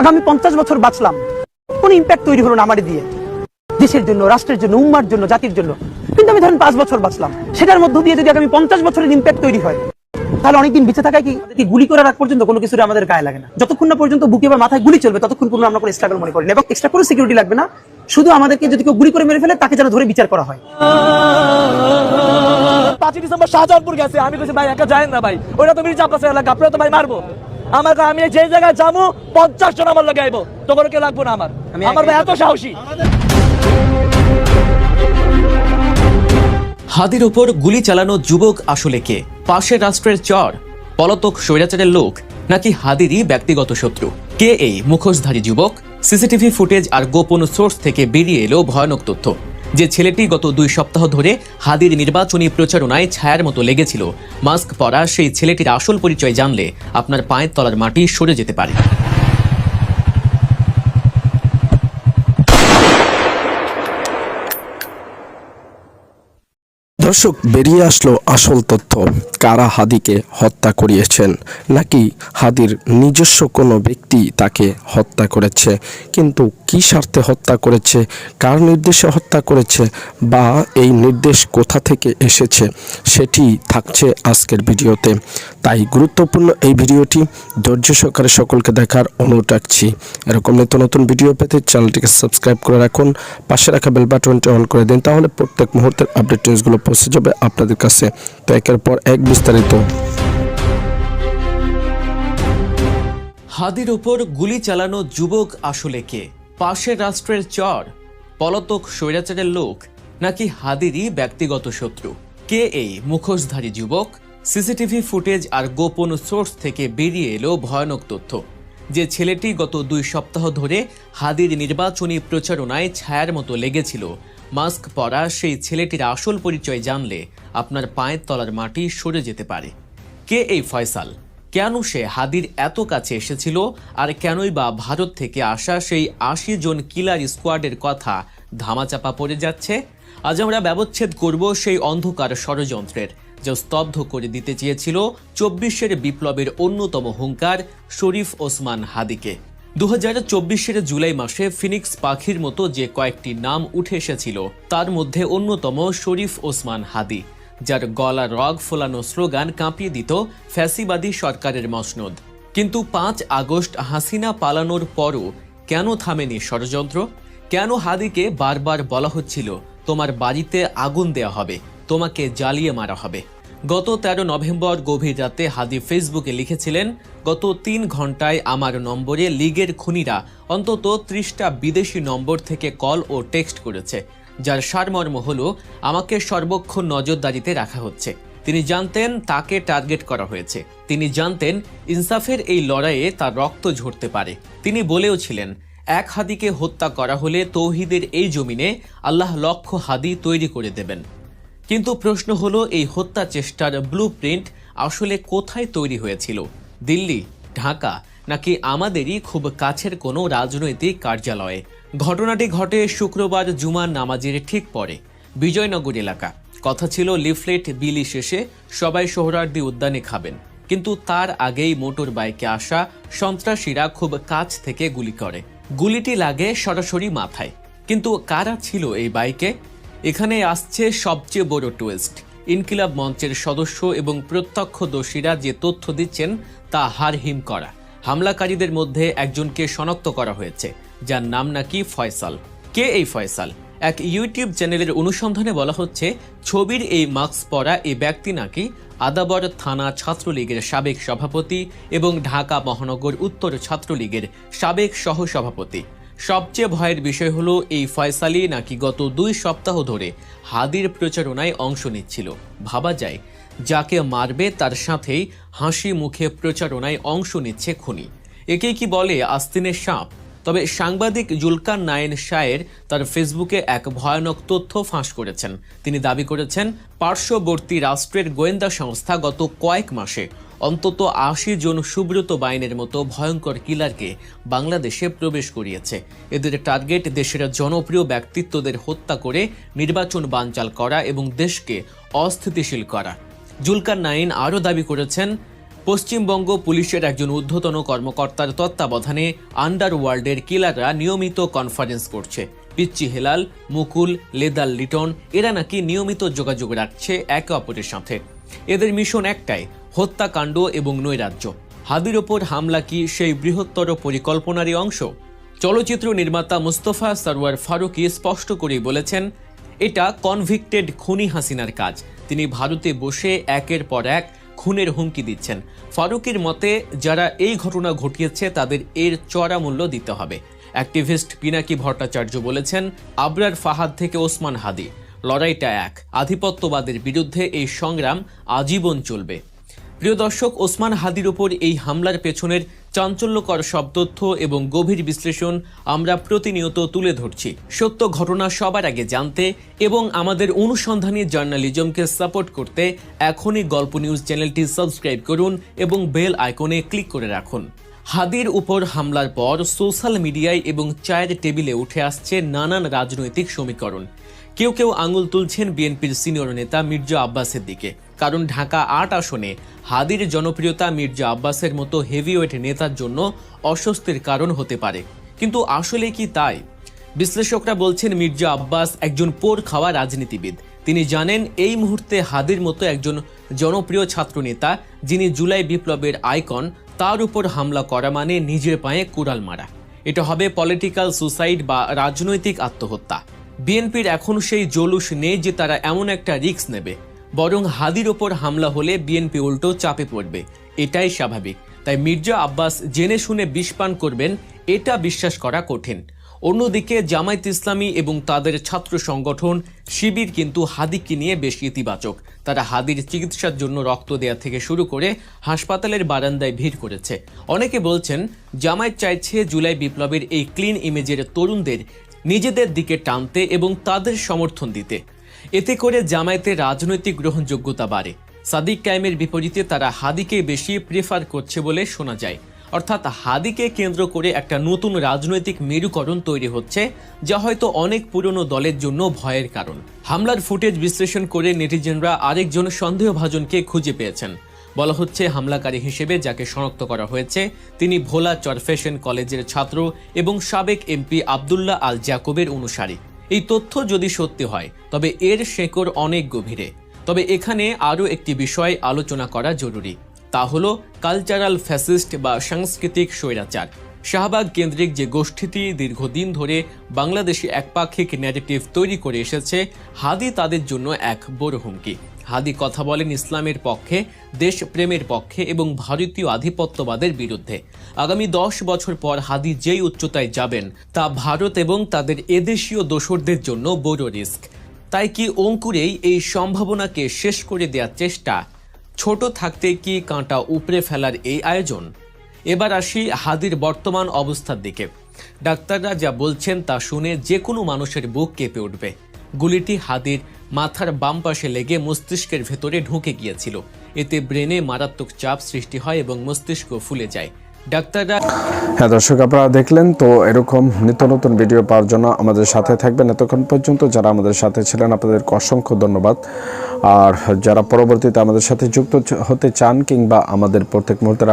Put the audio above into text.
আগামী পঞ্চাশ বছর বাঁচলাম। কোন ইম্প্যাক্ট তৈরি হলো না আমার দিয়ে। দেশের জন্য, রাষ্ট্রের জন্য, উম্মার জন্য, জাতির জন্য। কিন্তু আমি ধরেন পাঁচ বছর বাঁচলাম। সেটার মধ্য দিয়ে যদি আগামী পঞ্চাশ বছরের ইম্প্যাক্ট তৈরি হয়, তাহলে অনেকদিন বেঁচে থাকায় কি আমাদেরকে গুলি করার আগ পর্যন্ত কোনো কিছু আমাদের গায়ে লাগে না। যতক্ষণ না পর্যন্ত বুকে বা মাথায় গুলি চলবে, ততক্ষণ পর্যন্ত আমরা কোনো স্ট্রাগল মনে করি না। এবং এক্সট্রা কোনো সিকিউরিটি লাগবে না। শুধু আমাদেরকে যদি কেউ গুলি করে মেরে ফেলে, তাকে যেন ধরে বিচার করা হয়। পাঁচই ডিসেম্বর শাহজাহানপুর গেছে। আমি বলছি ভাই একা যায় না ভাই। ওরা তো মির্জা আব্বাসের এলাকা, আপনারা তো ভাই মারবো। আমার আমি যে জায়গায় যাব পঞ্চাশ জন আমার লাগাইব তোমার কেউ লাগবো না আমার। আমার ভাই এত সাহসী। হাদির ওপর গুলি চালানো যুবক আসলে কে? পাশের রাষ্ট্রের চর পলাতক স্বৈরাচারের লোক নাকি হাদিরই ব্যক্তিগত শত্রু? কে এই মুখোশধারী যুবক? সিসিটিভি ফুটেজ আর গোপন সোর্স থেকে বেরিয়ে এলো ভয়ানক তথ্য। যে ছেলেটি গত দুই সপ্তাহ ধরে হাদির নির্বাচনী প্রচারণায় ছায়ার মতো লেগেছিল। মাস্ক পরা সেই ছেলেটির আসল পরিচয় জানলে আপনার পায়ের তলার মাটি সরে যেতে পারে। দর্শক, বেরিয়ে আসলো আসল তথ্য। কারা হাদিকে হত্যা করিয়েছেন? নাকি হাদির নিজস্ব কোনো ব্যক্তি তাকে হত্যা করেছে? কিন্তু কি স্বার্থে হত্যা করেছে? কার নির্দেশে হত্যা করেছে? বা এই নির্দেশ কোথা থেকে এসেছে? সেটি থাকছে আজকের ভিডিওতে। তাই গুরুত্বপূর্ণ এই ভিডিওটি ধৈর্য সহকারে সকলকে দেখার অনুরোধ রাখছি। এরকম নিত্য নতুন ভিডিও পেতে চ্যানেলটিকে সাবস্ক্রাইব করে রাখুন। পাশে রাখা বেল বাটনটি অন করে দিন, তাহলে প্রত্যেক মুহূর্তের আপডেট নিউজগুলো পৌঁছে যাবে আপনাদের কাছে তো একের পর এক বিস্তারিত। হাদির ওপর গুলি চালানো যুবক আসলে কে? পাশের রাষ্ট্রের চর, পলাতক স্বৈরাচারের লোক, নাকি হাদিরই ব্যক্তিগত শত্রু? কে এই মুখোশধারী যুবক? সিসিটিভি ফুটেজ আর গোপন সোর্স থেকে বেরিয়ে এলো ভয়ানক তথ্য। যে ছেলেটি গত দুই সপ্তাহ ধরে হাদির নির্বাচনী প্রচারণায় ছায়ার মতো লেগেছিল মাস্ক পরা সেই ছেলেটির আসল পরিচয় জানলে আপনার পায়ের তলার মাটি সরে যেতে পারে। কে এই ফয়সাল? কেন সে হাদির এত কাছে এসেছিল? আর কেনই বা ভারত থেকে আসা সেই আশি জন কিলার স্কোয়াডের কথা ধামাচাপা পড়ে যাচ্ছে? আজ আমরা ব্যবচ্ছেদ করব সেই অন্ধকার ষড়যন্ত্রের, যা স্তব্ধ করে দিতে চেয়েছিল চব্বিশের বিপ্লবের অন্যতম হুঙ্কার শরীফ ওসমান হাদিকে। দু জুলাই মাসে ফিনিক্স পাখির মতো যে কয়েকটি নাম উঠে এসেছিল, তার মধ্যে অন্যতম শরীফ ওসমান হাদি, যার গলা রগ ফোলানো স্লোগান কাঁপিয়ে দিত ফ্যাসিবাদী সরকারের মসনদ। কিন্তু পাঁচ আগস্ট হাসিনা পালানোর পরও কেন থামেনি ষড়যন্ত্র? কেন হাদিকে বারবার বলা হচ্ছিল, তোমার বাড়িতে আগুন দেয়া হবে, তোমাকে জ্বালিয়ে মারা হবে গত তেরো নভেম্বর গভীর রাতে হাদি ফেসবুকে লিখেছিলেন, গত তিন ঘন্টায় আমার নম্বরে লীগের খুনিরা অন্তত ত্রিশটা বিদেশি নম্বর থেকে কল ও টেক্সট করেছে, যার সারমর্ম হল আমাকে সর্বক্ষণ নজরদারিতে রাখা হচ্ছে। তিনি জানতেন তাকে টার্গেট করা হয়েছে। তিনি জানতেন ইনসাফের এই লড়াইয়ে তার রক্ত ঝরতে পারে। তিনি বলেও ছিলেন, এক হাদিকে হত্যা করা হলে তৌহিদের এই জমিনে আল্লাহ লক্ষ হাদি তৈরি করে দেবেন। কিন্তু প্রশ্ন হলো, এই হত্যা চেষ্টার ব্লু প্রিন্ট আসলে কোথায় তৈরি হয়েছিল? দিল্লি, ঢাকা, নাকি আমাদেরই খুব কাছের কোনো রাজনৈতিক কার্যালয়ে? ঘটনাটি ঘটে শুক্রবার জুমার নামাজের ঠিক পরে, বিজয়নগর এলাকা। কথা ছিল, লিফলেট বিলি শেষে সবাই সোহরার্দি উদ্যানে খাবেন। কিন্তু তার আগেই মোটর বাইকে আসা সন্ত্রাসীরা খুব কাছ থেকে গুলি করে। গুলিটি লাগে সরাসরি মাথায়। কিন্তু কারা ছিল এই বাইকে? এখানে আসছে সবচেয়ে বড় টুইস্ট ইনকিলাব মঞ্চের সদস্য এবং প্রত্যক্ষদর্শীরা যে তথ্য দিচ্ছেন, তা হারহিম করা। হামলাকারীদের মধ্যে একজনকে শনাক্ত করা হয়েছে, যার নাম নাকি ফয়সাল। কে এই ফয়সাল? এক ইউটিউব চ্যানেলের অনুসন্ধানে বলা হচ্ছে, ছবির এই মাস্ক পরা এই ব্যক্তি নাকি আদাবর থানা ছাত্রলীগের সাবেক সভাপতি এবং ঢাকা মহানগর উত্তর ছাত্রলীগের সাবেক সহসভাপতি। সবচেয়ে ভয়ের বিষয় হলো এই ফয়সালি নাকি গত দুই সপ্তাহ ধরে হাদির প্রচারণায় অংশ নিচ্ছিল। ভাবা যায়, যাকে মারবে তার সাথেই হাসি মুখে প্রচারণায় অংশ নিচ্ছে খুনি। একে কি বলে আস্তিনের সাপ? তবে সাংবাদিক জুলকার নায়েন শায়ের তার ফেসবুকে এক ভয়ানক তথ্য ফাঁস করেছেন। তিনি দাবি করেছেন, পার্শ্ববর্তী রাষ্ট্রের গোয়েন্দা সংস্থা গত কয়েক মাসে অন্তত আশি জন সুব্রত বাইনের মতো ভয়ঙ্কর কিলারকে বাংলাদেশে প্রবেশ করিয়েছে। এদের টার্গেট দেশের জনপ্রিয় ব্যক্তিত্বদের হত্যা করে, নির্বাচন বানচাল করা এবং দেশকে অস্থিতিশীল করা। জুলকার নাইন আরও দাবি করেছেন, পশ্চিমবঙ্গ পুলিশের একজন ঊর্ধ্বতন কর্মকর্তার তত্ত্বাবধানে আন্ডারওয়ার্ল্ডের কিলাররা নিয়মিত কনফারেন্স করছে। পিচ্চি হেলাল, মুকুল লেদাল লিটন, এরা নাকি নিয়মিত যোগাযোগ রাখছে একে অপরের সাথে। এদের মিশন একটাই হত্যাকাণ্ড এবং নৈরাজ্য। হাদির ওপর হামলা কি সেই বৃহত্তর পরিকল্পনারই অংশ? চলচ্চিত্র নির্মাতা মুস্তফা সরওয়ার ফারুকি স্পষ্ট করেই বলেছেন, এটা কনভিক্টেড খুনি হাসিনার কাজ। তিনি ভারতে বসে একের পর এক খুনের হুমকি দিচ্ছেন। ফারুকের মতে, যারা এই ঘটনা ঘটিয়েছে তাদের এর চড়া মূল্য দিতে হবে। অ্যাক্টিভিস্ট পিনাকি ভট্টাচার্য বলেছেন, আবরার ফাহাদ থেকে ওসমান হাদি। লড়াইটা এক। আধিপত্যবাদের বিরুদ্ধে এই সংগ্রাম আজীবন চলবে। প্রিয় দর্শক, ওসমান হাদির উপর এই হামলার পেছনের চাঞ্চল্যকর সব তথ্য এবং গভীর বিশ্লেষণ আমরা প্রতিনিয়ত তুলে ধরছি। সত্য ঘটনা সবার আগে জানতে এবং আমাদের অনুসন্ধানী জার্নালিজমকে সাপোর্ট করতে এখনই গল্প নিউজ চ্যানেলটি সাবস্ক্রাইব করুন এবং বেল আইকনে ক্লিক করে রাখুন। হাদির উপর হামলার পর সোশ্যাল মিডিয়ায় এবং চায়ের টেবিলে উঠে আসছে নানান রাজনৈতিক সমীকরণ। কেউ কেউ আঙুল তুলছেন বিএনপির সিনিয়র নেতা মির্জা আব্বাসের দিকে। কারণ ঢাকা আট আসনে হাদির জনপ্রিয়তা মির্জা আব্বাসের মতো হেভিওয়েট নেতার জন্য অস্বস্তির কারণ হতে পারে। কিন্তু আসলে কি তাই? বিশ্লেষকরা বলছেন মির্জা আব্বাস একজন পোর খাওয়া রাজনীতিবিদ। তিনি জানেন এই মুহূর্তে হাদির মতো একজন জনপ্রিয় ছাত্রনেতা, যিনি জুলাই বিপ্লবের আইকন, তার উপর হামলা করা মানে নিজের পায়ে কুড়াল মারা। এটা হবে পলিটিক্যাল সুসাইড বা রাজনৈতিক আত্মহত্যা। বিএনপির এখন সেই জলুস নেই যে তারা এমন একটা রিস্ক নেবে। বরং হাদির ওপর হামলা হলে বিএনপি উল্টো চাপে পড়বে। এটাই স্বাভাবিক। তাই মির্জা আব্বাস জেনে শুনে বিষপান করবেন, এটা বিশ্বাস করা কঠিন। অন্যদিকে জামায়াত ইসলামী এবং তাদের ছাত্র সংগঠন শিবির কিন্তু হাদিকে নিয়ে বেশ ইতিবাচক। তারা হাদির চিকিৎসার জন্য রক্ত দেয়া থেকে শুরু করে হাসপাতালের বারান্দায় ভিড় করেছে। অনেকে বলছেন, জামায়াত চাইছে জুলাই বিপ্লবের এই ক্লিন ইমেজের তরুণদের নিজেদের দিকে টানতে এবং তাদের সমর্থন দিতে। এতে করে জামায়াতের রাজনৈতিক গ্রহণযোগ্যতা বাড়ে। সাদিক কায়েমের বিপরীতে তারা হাদিকে বেশি প্রেফার করছে বলে শোনা যায়। অর্থাৎ হাদিকে কেন্দ্র করে একটা নতুন রাজনৈতিক মেরুকরণ তৈরি হচ্ছে, যা হয়তো অনেক পুরনো দলের জন্য ভয়ের কারণ। হামলার ফুটেজ বিশ্লেষণ করে নেটিজেনরা আরেকজন সন্দেহভাজনকে খুঁজে পেয়েছেন। বলা হচ্ছে, হামলাকারী হিসেবে যাকে শনাক্ত করা হয়েছে, তিনি ভোলা চরফেশন কলেজের ছাত্র এবং সাবেক এমপি আবদুল্লাহ আল জাকবের অনুসারী। এই তথ্য যদি সত্যি হয়, তবে এর শেকড় অনেক গভীরে। তবে এখানে আরও একটি বিষয় আলোচনা করা জরুরি। তা হল কালচারাল ফ্যাসিস্ট বা সাংস্কৃতিক স্বৈরাচার। শাহবাগ কেন্দ্রিক যে গোষ্ঠীটি দীর্ঘদিন ধরে বাংলাদেশে একপাক্ষিক ন্যারেটিভ তৈরি করে এসেছে, হাদি তাদের জন্য এক বড় হুমকি। হাদি কথা বলেন ইসলামের পক্ষে, দেশপ্রেমের পক্ষে এবং ভারতীয় আধিপত্যবাদের বিরুদ্ধে। আগামী দশ বছর পর হাদি যেই উচ্চতায় যাবেন, তা ভারত এবং তাদের এদেশীয় দোসরদের জন্য বড় রিস্ক। তাই কি অঙ্কুরেই এই সম্ভাবনাকে শেষ করে দেওয়ার চেষ্টা? ছোট থাকতে কি কাঁটা উপড়ে ফেলার এই আয়োজন? এবার আসি হাদির বর্তমান অবস্থার দিকে। ডাক্তাররা যা বলছেন তা শুনে যে কোনো মানুষের বুক কেঁপে উঠবে। গুলিটি হাদির মাথার বাম পাশে লেগে মস্তিষ্কের ভেতরে ঢুকে গিয়েছিল। এতে ব্রেনে মারাত্মক চাপ সৃষ্টি হয় এবং মস্তিষ্ক ফুলে যায়। ডাক্তাররা হ্যাঁ দর্শক, আপনারা দেখলেন তো এরকম নিত্য নতুন ভিডিও পাওয়ার জন্য আমাদের সাথে থাকবেন এতক্ষণ পর্যন্ত যারা আমাদের সাথে ছিলেন, আপনাদেরকে অসংখ্য ধন্যবাদ। আর যারা পরবর্তীতে আমাদের সাথে যুক্ত হতে চান কিংবা আমাদের প্রত্যেক মুহূর্তে